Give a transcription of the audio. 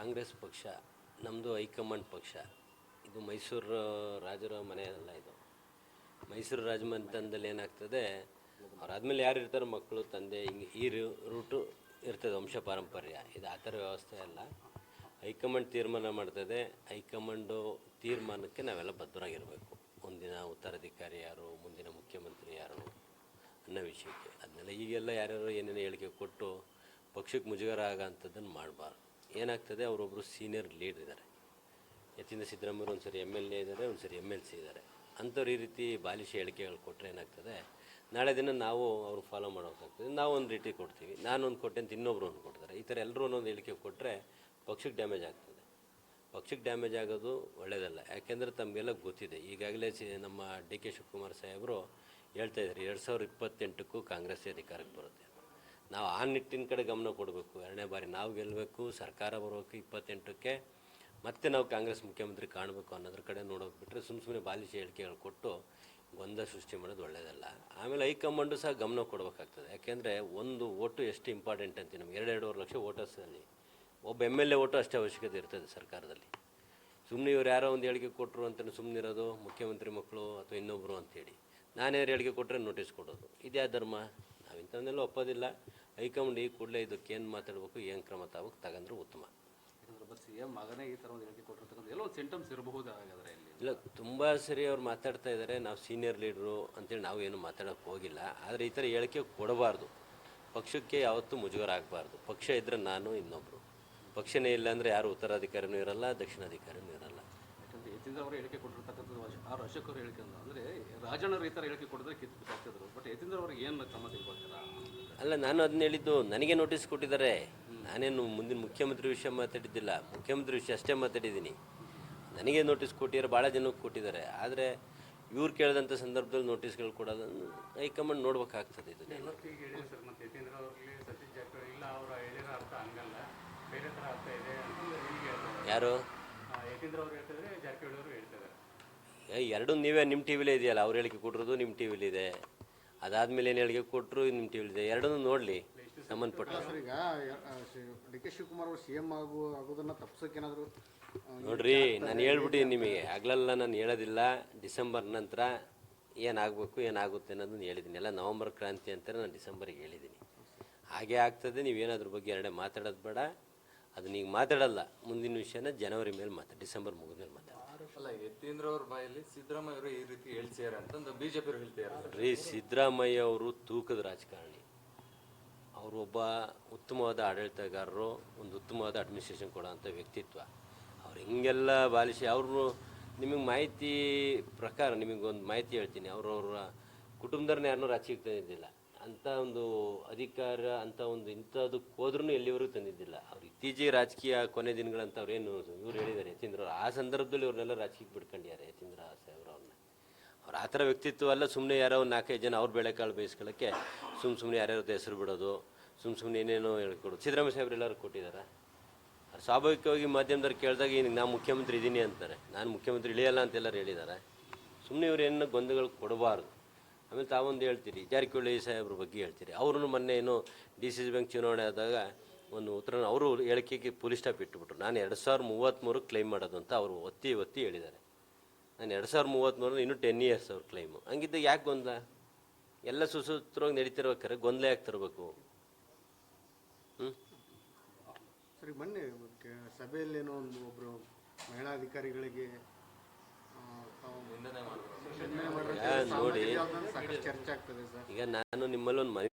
ಕಾಂಗ್ರೆಸ್ ಪಕ್ಷ ನಮ್ಮದು ಹೈಕಮಾಂಡ್ ಪಕ್ಷ, ಇದು ಮೈಸೂರು ರಾಜರ ಮನೆ ಅಲ್ಲ ಇದು. ಮೈಸೂರು ರಾಜಮನೆತನದಲ್ಲಿ ಏನಾಗ್ತದೆ ಅವ್ರಾದ್ಮೇಲೆ ಯಾರು ಇರ್ತಾರೆ ಮಕ್ಕಳು ತಂದೆ, ಹಿಂಗೆ ಈ ರೂಟು ಇರ್ತದೆ ವಂಶ ಪಾರಂಪರ್ಯ. ಇದು ಆ ಥರ ವ್ಯವಸ್ಥೆ ಅಲ್ಲ. ಹೈಕಮಾಂಡ್ ತೀರ್ಮಾನ ಮಾಡ್ತದೆ. ಹೈಕಮಾಂಡು ತೀರ್ಮಾನಕ್ಕೆ ನಾವೆಲ್ಲ ಬದ್ಧರಾಗಿರಬೇಕು. ಮುಂದಿನ ಉತ್ತರಾಧಿಕಾರಿ ಯಾರು, ಮುಂದಿನ ಮುಖ್ಯಮಂತ್ರಿ ಯಾರು ಅನ್ನೋ ವಿಷಯಕ್ಕೆ. ಅದನ್ನೆಲ್ಲ ಈಗೆಲ್ಲ ಯಾರ್ಯಾರು ಏನೇನು ಹೇಳಿಕೆ ಕೊಟ್ಟು ಪಕ್ಷಕ್ಕೆ ಮುಜುಗರ ಆಗೋ ಅಂಥದ್ದನ್ನು ಮಾಡಬಾರ್ದು. ಏನಾಗ್ತದೆ ಅವರೊಬ್ಬರು ಸೀನಿಯರ್ ಲೀಡ್ ಇದ್ದಾರೆ. ಯತೀಂದ್ರ ಸಿದ್ದರಾಮಯ್ಯ ಒಂದು ಸರಿ ಎಂ ಎಲ್ ಎ ಇದ್ದಾರೆ ಒಂದು ಸರಿ ಎಂ ಎಲ್ ಸಿ ಇದ್ದಾರೆ. ಅಂಥವ್ರು ಈ ರೀತಿ ಬಾಲಿಶ ಹೇಳಿಕೆಗಳು ಕೊಟ್ಟರೆ ಏನಾಗ್ತದೆ, ನಾಳೆ ದಿನ ನಾವು ಅವ್ರು ಫಾಲೋ ಮಾಡೋಕ್ಕಾಗ್ತದೆ ನಾವು ಒಂದು ರೀತಿ ಕೊಡ್ತೀವಿ, ನಾನು ಒಂದು ಕೊಟ್ಟೆ ಅಂತ ಇನ್ನೊಬ್ರು ಒಂದು ಕೊಡ್ತಾರೆ. ಈ ಥರ ಎಲ್ಲರೂ ಒಂದೊಂದು ಹೇಳಿಕೆ ಕೊಟ್ಟರೆ ಪಕ್ಷಕ್ಕೆ ಡ್ಯಾಮೇಜ್ ಆಗ್ತದೆ. ಪಕ್ಷಕ್ಕೆ ಡ್ಯಾಮೇಜ್ ಆಗೋದು ಒಳ್ಳೆಯದಲ್ಲ ಯಾಕೆಂದರೆ ತಮಗೆಲ್ಲ ಗೊತ್ತಿದೆ. ಈಗಾಗಲೇ ಸಿ, ನಮ್ಮ ಡಿ ಕೆ ಶಿವಕುಮಾರ್ ಸಾಹೇಬರು ಹೇಳ್ತಾ ಇದ್ದಾರೆ, ಎರಡು ಸಾವಿರದ ಇಪ್ಪತ್ತೆಂಟಕ್ಕೂ ಕಾಂಗ್ರೆಸ್ ಅಧಿಕಾರಕ್ಕೆ ಬರುತ್ತೆ ನಾವು ಆ ನಿಟ್ಟಿನ ಕಡೆ ಗಮನ ಕೊಡಬೇಕು. ಎರಡನೇ ಬಾರಿ ನಾವು ಗೆಲ್ಲಬೇಕು, ಸರ್ಕಾರ ಬರಬೇಕು ಇಪ್ಪತ್ತೆಂಟಕ್ಕೆ ಮತ್ತೆ ನಾವು ಕಾಂಗ್ರೆಸ್ ಮುಖ್ಯಮಂತ್ರಿ ಕಾಣಬೇಕು ಅನ್ನೋದ್ರ ಕಡೆ ನೋಡೋಕೆ ಬಿಟ್ಟರೆ ಸುಮ್ಮ ಸುಮ್ಮನೆ ಬಾಲಿಶ ಹೇಳಿಕೆಗಳು ಕೊಟ್ಟು ಗೊಂದಲ ಸೃಷ್ಟಿ ಮಾಡೋದು ಒಳ್ಳೆಯದಲ್ಲ ಆಮೇಲೆ ಹೈಕಮಾಂಡು ಸಹ ಗಮನ ಕೊಡಬೇಕಾಗ್ತದೆ. ಯಾಕೆಂದರೆ ಒಂದು ಓಟು ಎಷ್ಟು ಇಂಪಾರ್ಟೆಂಟ್ ಅಂತ ನಮ್ಗೆ ಎರಡು ಎರಡೂವರೆ ಲಕ್ಷ ವೋಟರ್ಸಲ್ಲಿ ಒಬ್ಬ ಎಂ ಎಲ್ ಎ ಓಟು ಅಷ್ಟೇ ಅವಶ್ಯಕತೆ ಇರ್ತದೆ ಸರ್ಕಾರದಲ್ಲಿ. ಸುಮ್ಮನೆ ಇವ್ರು ಯಾರೋ ಒಂದು ಹೇಳಿಕೆ ಕೊಟ್ಟರು ಅಂತೇಳಿ ಸುಮ್ಮನೆ ಇರೋದು ಮುಖ್ಯಮಂತ್ರಿ ಮಕ್ಕಳು ಅಥವಾ ಇನ್ನೊಬ್ಬರು ಅಂತೇಳಿ. ನಾನೇನು ಹೇಳಿಕೆ ಕೊಟ್ಟರೆ ನೋಟಿಸ್ ಕೊಡೋದು. ಇದೇ ಧರ್ಮ? ನಾವು ಇಂಥವನ್ನೆಲ್ಲ ಒಪ್ಪೋದಿಲ್ಲ. ಹೈಕಮಾಂಡ್ ಈ ಕೂಡಲೇ ಇದಕ್ಕೆ ಏನು ಮಾತಾಡಬೇಕು ಏನು ಕ್ರಮ ತಗೋಬೇಕು ತಗಂದ್ರೆ ಉತ್ತಮ. ಇಲ್ಲಿ. ತುಂಬ ಸರಿ ಅವ್ರು ಮಾತಾಡ್ತಾ ಇದ್ದಾರೆ ನಾವು ಸೀನಿಯರ್ ಲೀಡ್ರು ಅಂತೇಳಿ ನಾವು ಏನು ಮಾತಾಡೋಕ್ಕೆ ಹೋಗಿಲ್ಲ. ಆದರೆ ಈ ಥರ ಹೇಳಿಕೆ ಕೊಡಬಾರ್ದು. ಪಕ್ಷಕ್ಕೆ ಯಾವತ್ತೂ ಮುಜುಗರ ಆಗಬಾರ್ದು ಪಕ್ಷ ಇದ್ದರೆ ನಾನು ಇನ್ನೊಬ್ಬರು ಪಕ್ಷನೇ ಇಲ್ಲ ಅಂದರೆ ಯಾರು ಉತ್ತರಾಧಿಕಾರಿನೂ ಇರಲ್ಲ ದಕ್ಷಿಣಾಧಿಕಾರಿನೂ ಇರಲ್ಲ. ಯತೀಂದ್ರ ಅವರು ಹೇಳಿಕೆ ಕೊಟ್ಟಿರ್ತಕ್ಕಂಥದ್ದು ಆರು ಆರ್ ಅಶೋಕ್ ಅವರು ಹೇಳಿಕೆ ಅಂದ್ರೆ ಅಂದರೆ ರಾಜಣ್ಣರು ಈ ಥರ ಹೇಳಿಕೆ ಕೊಟ್ಟಿದ್ರೆ ಕಿತ್ತು ಬಿಸಾಕ್ತಿದ್ರು ಬಟ್ ಯತೀಂದ್ರ ಅವ್ರಿಗೆ ಏನು ಕ್ರಮ ತಿಳ್ಕೊಳ್ತೀರಾ? ಅಲ್ಲ ನಾನು ಅದನ್ನ ಹೇಳಿದ್ದು ನನಗೆ ನೋಟಿಸ್ ಕೊಟ್ಟಿದ್ದಾರೆ. ನಾನೇನು ಮುಂದಿನ ಮುಖ್ಯಮಂತ್ರಿ ವಿಷಯ ಮಾತಾಡಿದ್ದಿಲ್ಲ. ಮುಖ್ಯಮಂತ್ರಿ ವಿಷಯ ಅಷ್ಟೇ ಮಾತಾಡಿದ್ದೀನಿ. ನನಗೆ ನೋಟಿಸ್ ಕೊಟ್ಟಿದ್ದಾರೆ ಭಾಳ ಜನಕ್ಕೆ ಕೊಟ್ಟಿದ್ದಾರೆ. ಆದರೆ ಇವ್ರು ಕೇಳಿದಂಥ ಸಂದರ್ಭದಲ್ಲಿ ನೋಟಿಸ್ಗಳು ಕೊಡೋದನ್ನು ಹೈಕಮಾಂಡ್ ನೋಡ್ಬೇಕಾಗ್ತದೆ ಇದು. ಯಾರು? ಯತೀಂದ್ರ ಅವ್ರು ಹೇಳ್ತಿದ್ರೆ ಜಾರಕಿಹೊಳಿ ಅವರು ಹೇಳ್ತಿದ್ದಾರೆ ಏ, ಎರಡೂ ನೀವೇ ನಿಮ್ಮ ಟಿ ವಿಲೇ ಇದೆಯಲ್ಲ ಅವ್ರು ಹೇಳಿಕೆ ಕೊಟ್ಟಿರೋದು ನಿಮ್ಮ ಟಿ ವಿಲಿದೆ ಅದಾದ್ಮೇಲೆ ಏನು ಹೇಳಿಕೆ ಕೊಟ್ಟರು ನಿಮ್ಮ ಟಿ ವಿಲಿದೆ ಎರಡನ್ನೂ ನೋಡಲಿ ಸಂಬಂಧಪಟ್ಟ. ಸರ್ ಈಗ ಡಿ ಕೆ ಶಿವಕುಮಾರ್ ಅವರು ಸಿ ಎಂ ಆಗು ಆಗೋದನ್ನ ಏನಾದ್ರು ನೋಡ್ರಿ ನಾನು ಹೇಳ್ಬಿಟ್ಟಿದ್ದೀನಿ ನಿಮಗೆ. ಹಗಲೆಲ್ಲ ನಾನು ಹೇಳೋದಿಲ್ಲ. ಡಿಸೆಂಬರ್ ನಂತರ ಏನಾಗಬೇಕು ಏನಾಗುತ್ತೆ ಅನ್ನೋದನ್ನ ಹೇಳಿದ್ದೀನಿ ಎಲ್ಲ ನವಂಬರ್ ಕ್ರಾಂತಿ ಅಂತ ನಾನು ಡಿಸೆಂಬರಿಗೆ ಹೇಳಿದ್ದೀನಿ ಹಾಗೆ ಆಗ್ತದೆ ನೀವೇನಾದ್ರ ಬಗ್ಗೆ ಎರಡೇ ಮಾತಾಡೋದು ಬೇಡ. ಅದನ್ನ ಈಗ ಮಾತಾಡಲ್ಲ. ಮುಂದಿನ ವಿಷಯನ ಜನವರಿ ಮೇಲೆ ಮಾತಾಡಿ ಡಿಸೆಂಬರ್ ಮುಗಿದ ಮೇಲೆ ಮಾತಾಡಿ. ಅಲ್ಲ ಯತೀಂದ್ರ ಅವ್ರ ಬಾಯಲ್ಲಿ ಸಿದ್ದರಾಮಯ್ಯ ಅವರು ಈ ರೀತಿ ಹೇಳ್ತಿದ್ದಾರೆ ಅಂತಂದು ಬಿಜೆಪಿ ಅವರು ಹೇಳ್ತಿದ್ದಾರೆ ರೀ ಸಿದ್ದರಾಮಯ್ಯ ಅವರು ತೂಕದ ರಾಜಕಾರಣಿ. ಅವರು ಒಬ್ಬ ಉತ್ತಮವಾದ ಆಡಳಿತಗಾರರು ಒಂದು ಉತ್ತಮವಾದ ಅಡ್ಮಿನಿಸ್ಟ್ರೇಷನ್ ಕೊಡೋಂಥ ವ್ಯಕ್ತಿತ್ವ. ಅವ್ರು ಹಿಂಗೆಲ್ಲ ಬಾಲಿಸಿ ಅವರು ನಿಮಗೆ ಮಾಹಿತಿ ಪ್ರಕಾರ ನಿಮಗೊಂದು ಮಾಹಿತಿ ಹೇಳ್ತೀನಿ. ಅವರವ್ರ ಕುಟುಂಬದವ್ರನ್ನ ಯಾರನ್ನೂ ರಾಜಕೀಯಕ್ಕೆ ತಂದಿದ್ದಿಲ್ಲ. ಅಂಥ ಒಂದು ಅಧಿಕಾರ, ಅಂತ ಒಂದು ಇಂಥದಕ್ಕೆ ಹೋದ್ರೂ ಎಲ್ಲಿವರೆಗೂ ತಂದಿದ್ದಿಲ್ಲ. ಅವ್ರು ಇತ್ತೀಚೆಗೆ ರಾಜಕೀಯ ಕೊನೆ ದಿನಗಳಂತ ಅವ್ರೇನು ಇವ್ರು ಹೇಳಿದ್ದಾರೆ, ಯತೀಂದ್ರ ಅವರು ಆ ಸಂದರ್ಭದಲ್ಲಿ ಅವ್ರನ್ನೆಲ್ಲ ರಾಜಕೀಯಕ್ಕೆ ಬಿಡ್ಕೊಂಡಿದ್ದಾರೆ ಯತೀಂದ್ರ ಸಾಹೇಬ್ರು ಅವ್ರನ್ನ. ಅವ್ರು ಆ ಥರ ವ್ಯಕ್ತಿತ್ವ ಅಲ್ಲ ಸುಮ್ಮನೆ ಯಾರೋ ಒಂದು ನಾಲ್ಕೈದು ಜನ ಅವ್ರ ಬೆಳೆಕಾಳು ಬೇಯಿಸ್ಕೊಳ್ಳೋಕ್ಕೆ ಸುಮ್ಮ ಸುಮ್ಮನೆ ಯಾರ್ಯಾರದ್ದು ಹೆಸರು ಬಿಡೋದು ಸುಮ್ಮ ಸುಮ್ಮನೆ ಏನೇನೋ ಹೇಳ್ಕೊಡೋದು. ಸಿದ್ದರಾಮಯ್ಯ ಸಾಹೇಬ್ರು ಎಲ್ಲರೂ ಕೊಟ್ಟಿದ್ದಾರೆ. ಅವ್ರು ಸ್ವಾಭಾವಿಕವಾಗಿ ಮಾಧ್ಯಮದವ್ರು ಕೇಳಿದಾಗ, ಈಗ ನಾನು ಮುಖ್ಯಮಂತ್ರಿ ಇದ್ದೀನಿ ಅಂತಾರೆ. ನಾನು ಮುಖ್ಯಮಂತ್ರಿ ಇಳಿಯಲ್ಲ ಅಂತ ಎಲ್ಲರೂ ಹೇಳಿದ್ದಾರೆ. ಸುಮ್ಮನೆ ಇವ್ರು ಏನು ಗೊಂದಗಳು ಕೊಡಬಾರ್ದು. ಆಮೇಲೆ ತಾವೊಂದು ಹೇಳ್ತೀರಿ, ಜಾರಕಿಹೊಳಿ ಸಾಹೇಬ್ರ ಬಗ್ಗೆ ಹೇಳ್ತೀರಿ. ಅವರು ಮೊನ್ನೆ ಏನು ಡಿ ಸಿ ಸಿ ಬ್ಯಾಂಕ್ ಚುನಾವಣೆ ಆದಾಗ ಒಂದು ಉತ್ತರ ಅವರು ಹೇಳಿಕೆಗೆ ಪೊಲೀಸ್ ಸ್ಟಾಪ್ ಇಟ್ಟುಬಿಟ್ರು ನಾನು ಎರಡು ಸಾವಿರದ ಮೂವತ್ತ್ಮೂರು ಕ್ಲೈಮ್ ಮಾಡೋದು ಅಂತ ಅವರು ಒತ್ತಿ ಒತ್ತಿ ಹೇಳಿದ್ದಾರೆ. ನಾನು ಎರಡು ಸಾವಿರದ ಮೂವತ್ತ್ಮೂರು ಇನ್ನೂ ಟೆನ್ ಇಯರ್ಸ್ ಅವ್ರ ಕ್ಲೈಮು ಹಂಗಿದ್ದಾಗ ಯಾಕೆ ಗೊಂದಲ? ಎಲ್ಲ ಸುಸೂತ್ರವಾಗಿ ನಡೀತಿರ್ಬೇಕಾರೆ ಗೊಂದಲ ಯಾಕೆ ತರಬೇಕು? ಹ್ಞೂ ಸರಿ, ಮೊನ್ನೆ ಸಭೆಯಲ್ಲೇನೋ ಒಂದು ಒಬ್ಬರು ಮಹಿಳಾ ಅಧಿಕಾರಿಗಳಿಗೆ ನೋಡಿ. ಸಾಮಾಜಿಕ ಜಾಲತಾಣ ಸಾಕಷ್ಟು ಚರ್ಚೆ ಆಗ್ತದೆ ಸರ್ ಈಗ ನಾನು ನಿಮ್ಮಲ್ಲಿ ಒಂದು